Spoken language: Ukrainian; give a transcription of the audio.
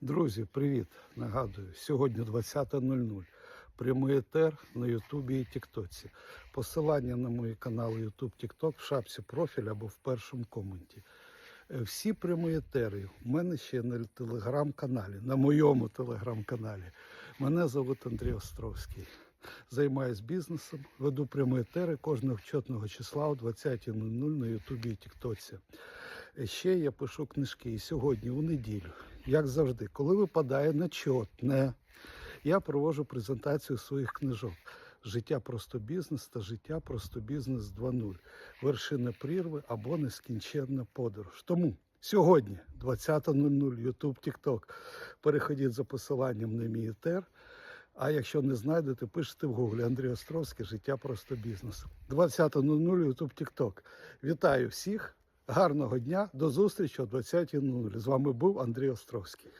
Друзі, привіт! Нагадую, сьогодні 20.00. Прямий етер на Ютубі і Тіктоці. Посилання на мої канали Ютуб Тікток в шапці профіль або в першому коменті. Е, Всі прямі етери у мене ще на телеграм-каналі, на моєму телеграм-каналі. Мене звуть Андрій Островський. Займаюсь бізнесом, веду прямі етери кожного чотного числа о 20.00 на Ютубі і Тіктоці. Е, Ще я пишу книжки. І сьогодні, у неділю, як завжди, коли випадає на чотне, я проводжу презентацію своїх книжок. Життя просто бізнес та життя просто бізнес 2.0. Вершина прірви або нескінченна подорож. Тому сьогодні, 20.00, YouTube, TikTok. Переходіть за посиланням на мій етер. А якщо не знайдете, пишете в гуглі Андрій Островський Життя просто бізнес. 20.00 YouTube TikTok. Вітаю всіх. Гарного дня. До зустрічі о 20.00. З вами був Андрій Островський.